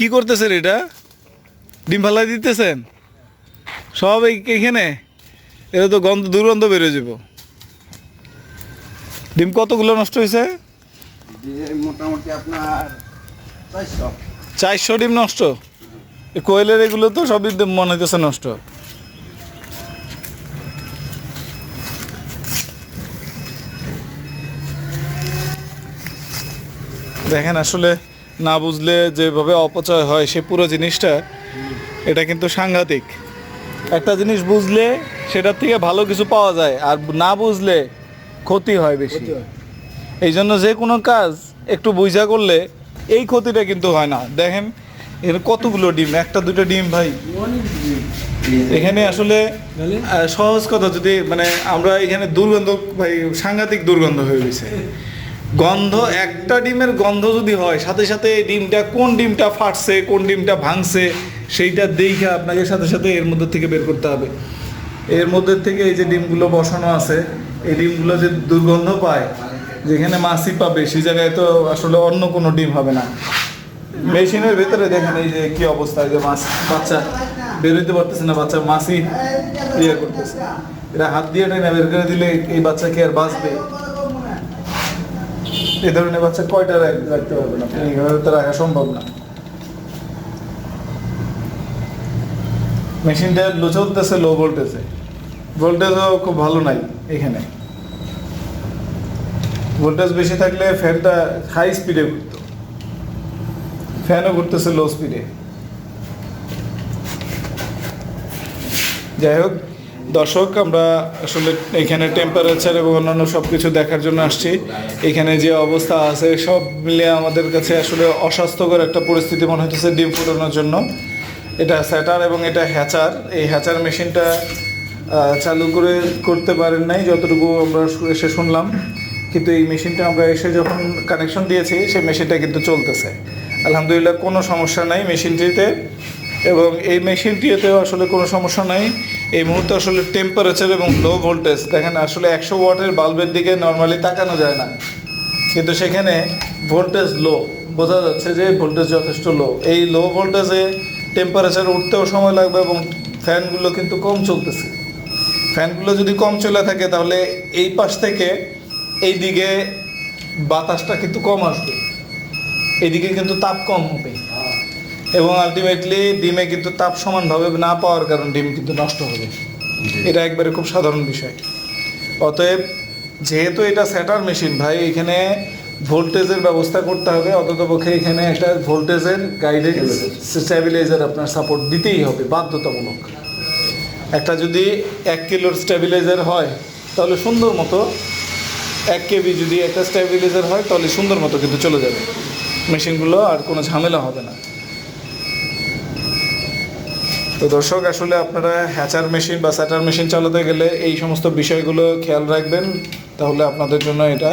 কি করতেছেন এটা? ডিম ফালাই দিতেছেন? সব এইখানে এটা তো গন্ধ দুর্গন্ধ বেরোয় যাব। ডিম কতগুলো নষ্ট হয়েছে? মোটামুটি আপনার চারশো। ডিম নষ্ট? কোয়েলের এগুলো তো সবই মনে হইতেছে নষ্ট। দেখেন আসলে না বুঝলে যেভাবে অপচয় হয় সে পুরো জিনিসটা এটা কিন্তু সাংঘাতিক। একটা জিনিস বুঝলে সেটার থেকে ভালো কিছু পাওয়া যায় আর না বুঝলে ক্ষতি হয় বেশি। এই জন্য যে কোনো কাজ একটু বুঝা করলে এই ক্ষতিটা কিন্তু হয় না। দেখেন এর কতগুলো ডিম? একটা দুটো ডিম ভাই। এখানে আসলে সহজ কথা যদি মানে আমরা এখানে দুর্গন্ধ ভাই সাংঘাতিক দুর্গন্ধ হয়ে গেছে। গন্ধ একটা ডিমের গন্ধ যদি হয় সাথে সাথে এই ডিমটা কোন ডিমটা ফাটছে কোন ডিমটা ভাঙছে সেইটা দেখে আপনাকে সাথে সাথে এর মধ্যে থেকে বের করতে হবে। এর মধ্যে থেকে এই যে ডিমগুলো বসানো আছে এই ডিমগুলো যে দুর্গন্ধ পায় যেখানে মাছি পাবে সেই জায়গায় তো আসলে অন্য কোনো ডিম হবে না। মেশিনের ভেতরে দেখেন এই যে কি অবস্থা এই যে মাছ বাচ্চা বেরোতে পারতেছে না বাচ্চা মাছি ইয়ে করতেছে। এটা হাত দিয়ে টেনে বের করে দিলে এই বাচ্চা কি আর বাঁচবে। এই ধরনের বাচ্চা কয়টা রাখতে পারবেন আপনি? এইভাবে তো রাখা সম্ভব না। মেশিনটা লো চলতেছে, লো ভোল্টেজে। ভোল্টেজও খুব ভালো নাই এখানে। ভোল্টেজ বেশি থাকলে ফ্যানটা হাই স্পিডে ঘুরতো। ফ্যানও ঘুরতেছে লো স্পিডে। যাই হোক দর্শক, আমরা আসলে এখানে টেম্পারেচার এবং অন্যান্য সব কিছু দেখার জন্য আসছি। এখানে যে অবস্থা আছে, সব মিলে আমাদের কাছে আসলে অস্বাস্থ্যকর একটা পরিস্থিতি মনে হতেছে ডিম ফুটানোর জন্য। এটা স্যাটার এবং এটা হ্যাচার। এই হ্যাচার মেশিনটা চালু করে করতে পারেন নাই, যতটুকু আমরা এসে শুনলাম। কিন্তু এই মেশিনটা আমরা এসে যখন কানেকশন দিয়েছি, সেই মেশিনটা কিন্তু চলতেছে। আলহামদুলিল্লাহ কোনো সমস্যা নাই মেশিনটিতে। এবং এই মেশিনটিতেও আসলে কোনো সমস্যা নাই। এই মুহূর্তে আসলে টেম্পারেচার এবং লো ভোল্টেজ দেখেন আসলে একশো ওয়াটের বাল্বের দিকে নর্মালি তাকানো যায় না। কিন্তু সেখানে ভোল্টেজ লো বোঝা যাচ্ছে যে ভোল্টেজ যথেষ্ট লো এই লো ভোল্টেজে টেম্পারেচার উঠতেও সময় লাগবে এবং ফ্যানগুলো কিন্তু কম চলতেছে। ফ্যানগুলো যদি কম চলে থাকে, তাহলে এই পাশ থেকে এই দিকে বাতাসটা কিন্তু কম আসবে। এদিকে কিন্তু তাপ কম হবে। এবং আলটিমেটলি ডিমে কিন্তু তাপ সমানভাবে না পাওয়ার কারণে ডিম কিন্তু নষ্ট হবে। এটা একবারে খুব সাধারণ বিষয়। অতএব যেহেতু এটা স্যাটার মেশিন ভাই এখানে ভোল্টেজের ব্যবস্থা করতে হবে। অন্ততপক্ষে এখানে একটা ভোল্টেজের গাইডেন্স স্ট্যাবিলাইজার আপনার সাপোর্ট দিতেই হবে বাধ্যতামূলক। একটা যদি এক কিলোর স্ট্যাবিলাইজার হয় তাহলে সুন্দর মতো এক কেবি যদি একটা স্ট্যাবিলাইজার হয় তাহলে সুন্দর মতো কিন্তু চলে যাবে। মেশিনগুলো আর কোনো ঝামেলা হবে না। তো দর্শক, আসলে আপনারা হ্যাচার মেশিন বা স্যাটার মেশিন চালাতে গেলে এই সমস্ত বিষয়গুলো খেয়াল রাখবেন। তাহলে আপনাদের জন্য এটা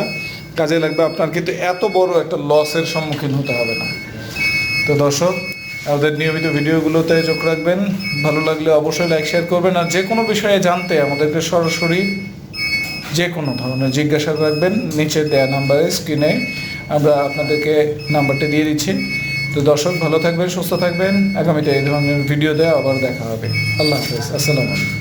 কাজে লাগবে। আপনার কিন্তু এত বড় একটা লসের সম্মুখীন হতে হবে না। তো দর্শক, আমাদের নিয়মিত ভিডিওগুলোতে চোখ রাখবেন। ভালো লাগলে অবশ্যই লাইক, শেয়ার করবেন। আর যে কোনো বিষয়ে জানতে আমাদেরকে সরাসরি যে কোনো ধরনের জিজ্ঞাসা রাখবেন নিচে দেয়া নাম্বারে, স্ক্রিনে। আমরা আপনাদেরকে নাম্বারটা দিয়ে দিচ্ছি। তো দর্শক, ভালো থাকবেন, সুস্থ থাকবেন। আগামীতে এই ধরনের ভিডিও দেওয়া আবার দেখা হবে। আল্লাহ হাফেজ। আসসালামু আলাইকুম।